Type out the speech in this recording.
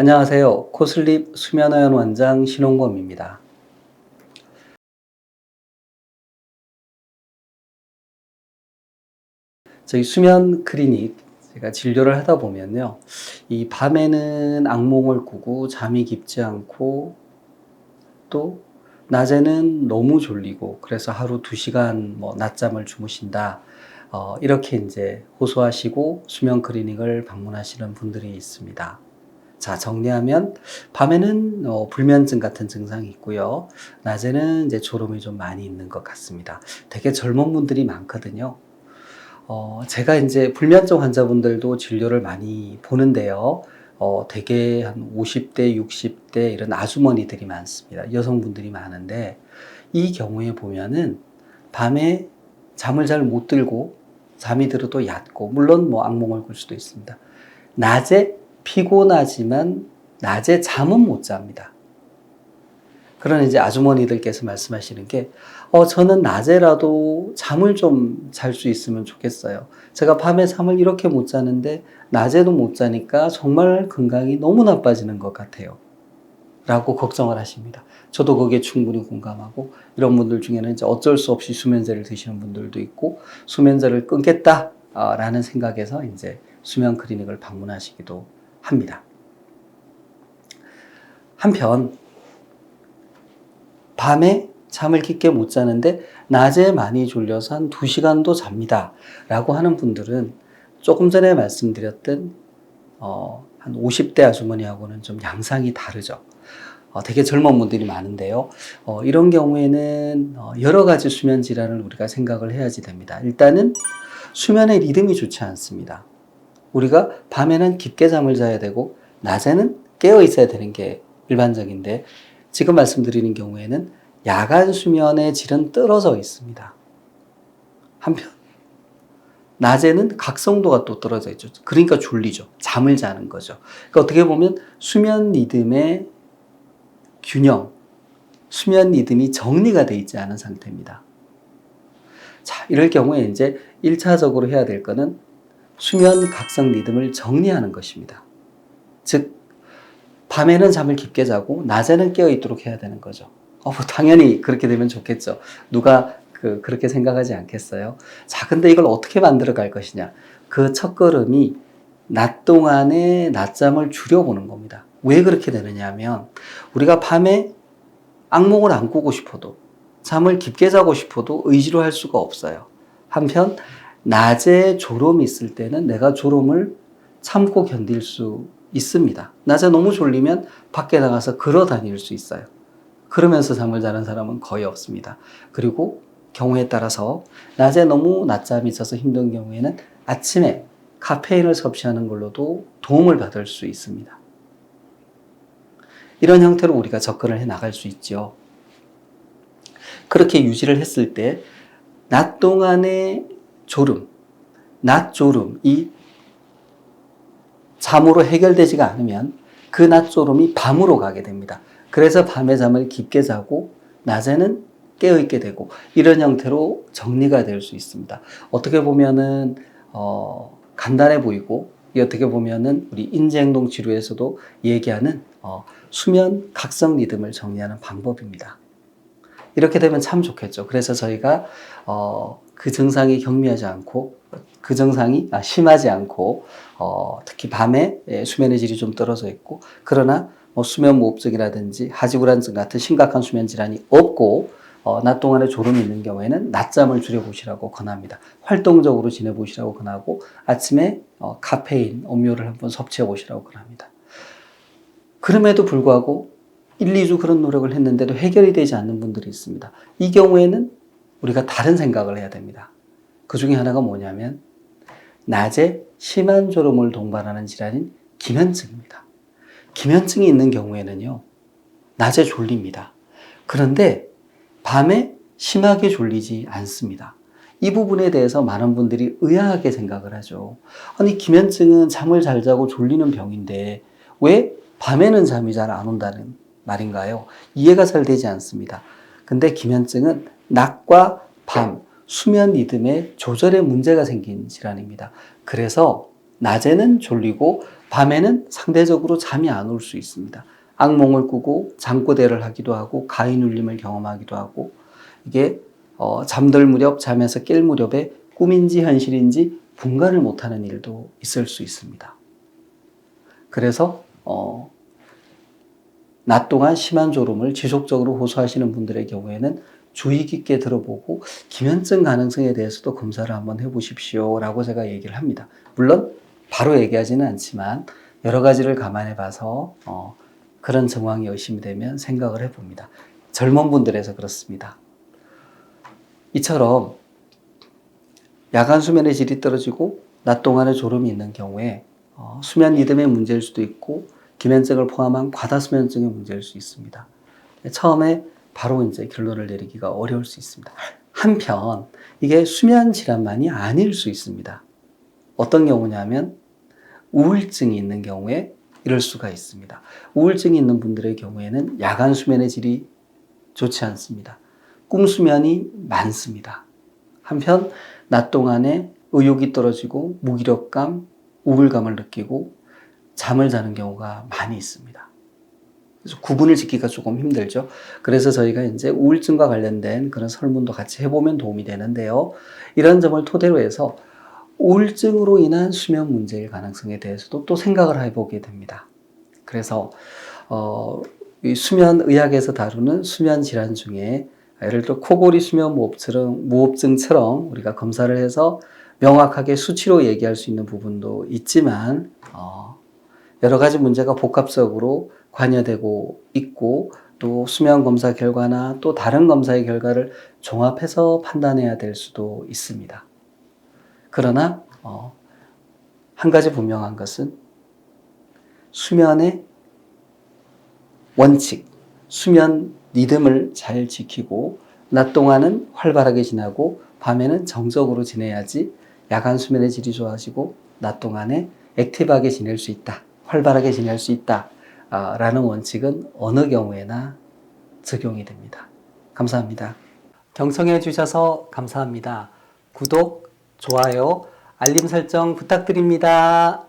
안녕하세요. 코슬립 수면의원 원장 신홍범입니다. 저희 수면 클리닉 제가 진료를 하다 보면요. 이 밤에는 악몽을 꾸고 잠이 깊지 않고 또 낮에는 너무 졸리고 그래서 하루 두 시간 뭐 낮잠을 주무신다. 어, 이렇게 이제 호소하시고 수면 클리닉을 방문하시는 분들이 있습니다. 자, 정리하면 밤에는 어, 불면증 같은 증상이 있고요. 낮에는 이제 졸음이 좀 많이 있는 것 같습니다. 되게 젊은 분들이 많거든요. 어, 제가 이제 불면증 환자분들도 진료를 많이 보는데요. 어, 되게 한 50대, 60대 이런 아주머니들이 많습니다. 여성분들이 많은데 이 경우에 보면은 밤에 잠을 잘 못 들고 잠이 들어도 얕고 물론 뭐 악몽을 꿀 수도 있습니다. 낮에 피곤하지만 낮에 잠은 못 잡니다. 그런 이제 아주머니들께서 말씀하시는 게, 어, 저는 낮에라도 잠을 좀 잘 수 있으면 좋겠어요. 제가 밤에 잠을 이렇게 못 자는데, 낮에도 못 자니까 정말 건강이 너무 나빠지는 것 같아요. 라고 걱정을 하십니다. 저도 거기에 충분히 공감하고, 이런 분들 중에는 이제 어쩔 수 없이 수면제를 드시는 분들도 있고, 수면제를 끊겠다, 어, 라는 생각에서 이제 수면 클리닉을 방문하시기도 합니다. 한편, 밤에 잠을 깊게 못 자는데 낮에 많이 졸려서 한 2시간도 잡니다. 라고 하는 분들은 조금 전에 말씀드렸던 어, 한 50대 아주머니하고는 좀 양상이 다르죠. 어, 되게 젊은 분들이 많은데요. 어, 이런 경우에는 어, 여러 가지 수면 질환을 우리가 생각을 해야지 됩니다. 일단은 수면의 리듬이 좋지 않습니다. 우리가 밤에는 깊게 잠을 자야 되고 낮에는 깨어 있어야 되는 게 일반적인데 지금 말씀드리는 경우에는 야간 수면의 질은 떨어져 있습니다. 한편 낮에는 각성도가 또 떨어져 있죠. 그러니까 졸리죠. 잠을 자는 거죠. 그러니까 어떻게 보면 수면 리듬의 균형, 수면 리듬이 정리가 돼 있지 않은 상태입니다. 자, 이럴 경우에 이제 1차적으로 해야 될 거는 수면 각성 리듬을 정리하는 것입니다. 즉, 밤에는 잠을 깊게 자고 낮에는 깨어 있도록 해야 되는 거죠. 어, 뭐 당연히 그렇게 되면 좋겠죠. 누가 그, 그렇게 생각하지 않겠어요? 자, 근데 이걸 어떻게 만들어 갈 것이냐. 그 첫 걸음이 낮 동안에 낮잠을 줄여보는 겁니다. 왜 그렇게 되느냐 하면 우리가 밤에 악몽을 안 꾸고 싶어도 잠을 깊게 자고 싶어도 의지로 할 수가 없어요. 한편 낮에 졸음이 있을 때는 내가 졸음을 참고 견딜 수 있습니다. 낮에 너무 졸리면 밖에 나가서 걸어 다닐 수 있어요. 그러면서 잠을 자는 사람은 거의 없습니다. 그리고 경우에 따라서 낮에 너무 낮잠이 있어서 힘든 경우에는 아침에 카페인을 섭취하는 걸로도 도움을 받을 수 있습니다. 이런 형태로 우리가 접근을 해 나갈 수 있죠. 그렇게 유지를 했을 때, 낮 동안의 졸음, 낮 졸음이 잠으로 해결되지가 않으면 그 낮 졸음이 밤으로 가게 됩니다. 그래서 밤에 잠을 깊게 자고 낮에는 깨어있게 되고 이런 형태로 정리가 될 수 있습니다. 어떻게 보면은 어, 간단해 보이고 이 어떻게 보면은 우리 인지행동 치료에서도 얘기하는 어, 수면 각성 리듬을 정리하는 방법입니다. 이렇게 되면 참 좋겠죠. 그래서 저희가 어, 그 증상이 경미하지 않고 그 증상이 아, 심하지 않고 어, 특히 밤에 예, 수면의 질이 좀 떨어져 있고 그러나 뭐 수면 무호흡증이라든지 하지불안증 같은 심각한 수면 질환이 없고 어, 낮 동안에 졸음이 있는 경우에는 낮잠을 줄여보시라고 권합니다. 활동적으로 지내보시라고 권하고 아침에 어, 카페인, 음료를 한번 섭취해 보시라고 권합니다. 그럼에도 불구하고 1, 2주 그런 노력을 했는데도 해결이 되지 않는 분들이 있습니다. 이 경우에는 우리가 다른 생각을 해야 됩니다. 그 중에 하나가 뭐냐면 낮에 심한 졸음을 동반하는 질환인 기면증입니다. 기면증이 있는 경우에는요, 낮에 졸립니다. 그런데 밤에 심하게 졸리지 않습니다. 이 부분에 대해서 많은 분들이 의아하게 생각을 하죠. 아니, 기면증은 잠을 잘 자고 졸리는 병인데 왜 밤에는 잠이 잘 안 온다는 말인가요? 이해가 잘 되지 않습니다. 근데 기면증은 낮과 밤, 수면 리듬에 조절에 문제가 생긴 질환입니다. 그래서 낮에는 졸리고 밤에는 상대적으로 잠이 안 올 수 있습니다. 악몽을 꾸고 잠꼬대를 하기도 하고 가위 눌림을 경험하기도 하고 이게 어, 잠들 무렵 잠에서 깰 무렵에 꿈인지 현실인지 분간을 못하는 일도 있을 수 있습니다. 그래서 어, 낮 동안 심한 졸음을 지속적으로 호소하시는 분들의 경우에는 주의 깊게 들어보고 기면증 가능성에 대해서도 검사를 한번 해보십시오 라고 제가 얘기를 합니다. 물론 바로 얘기하지는 않지만 여러 가지를 감안해 봐서 어, 그런 정황이 의심이 되면 생각을 해봅니다. 젊은 분들에서 그렇습니다. 이처럼 야간 수면의 질이 떨어지고 낮 동안에 졸음이 있는 경우에 어, 수면 리듬의 문제일 수도 있고 기면증을 포함한 과다수면증의 문제일 수 있습니다. 처음에 바로 이제 결론을 내리기가 어려울 수 있습니다. 한편 이게 수면 질환만이 아닐 수 있습니다. 어떤 경우냐면 우울증이 있는 경우에 이럴 수가 있습니다. 우울증이 있는 분들의 경우에는 야간 수면의 질이 좋지 않습니다. 꿈 수면이 많습니다. 한편 낮 동안에 의욕이 떨어지고 무기력감, 우울감을 느끼고 잠을 자는 경우가 많이 있습니다. 그래서 구분을 짓기가 조금 힘들죠. 그래서 저희가 이제 우울증과 관련된 그런 설문도 같이 해보면 도움이 되는데요. 이런 점을 토대로 해서 우울증으로 인한 수면 문제일 가능성에 대해서도 또 생각을 해보게 됩니다. 그래서 어, 이 수면 의학에서 다루는 수면 질환 중에 예를 들어 코골이 수면 무호흡증, 무호흡증처럼 우리가 검사를 해서 명확하게 수치로 얘기할 수 있는 부분도 있지만 어, 여러 가지 문제가 복합적으로 관여되고 있고 또 수면 검사 결과나 또 다른 검사의 결과를 종합해서 판단해야 될 수도 있습니다. 그러나 어, 한 가지 분명한 것은 수면의 원칙, 수면 리듬을 잘 지키고 낮 동안은 활발하게 지나고 밤에는 정적으로 지내야지 야간 수면의 질이 좋아지고 낮 동안에 액티브하게 지낼 수 있다. 활발하게 지낼 수 있다. 아, 라는 원칙은 어느 경우에나 적용이 됩니다. 감사합니다. 경청해 주셔서 감사합니다. 구독, 좋아요, 알림 설정 부탁드립니다.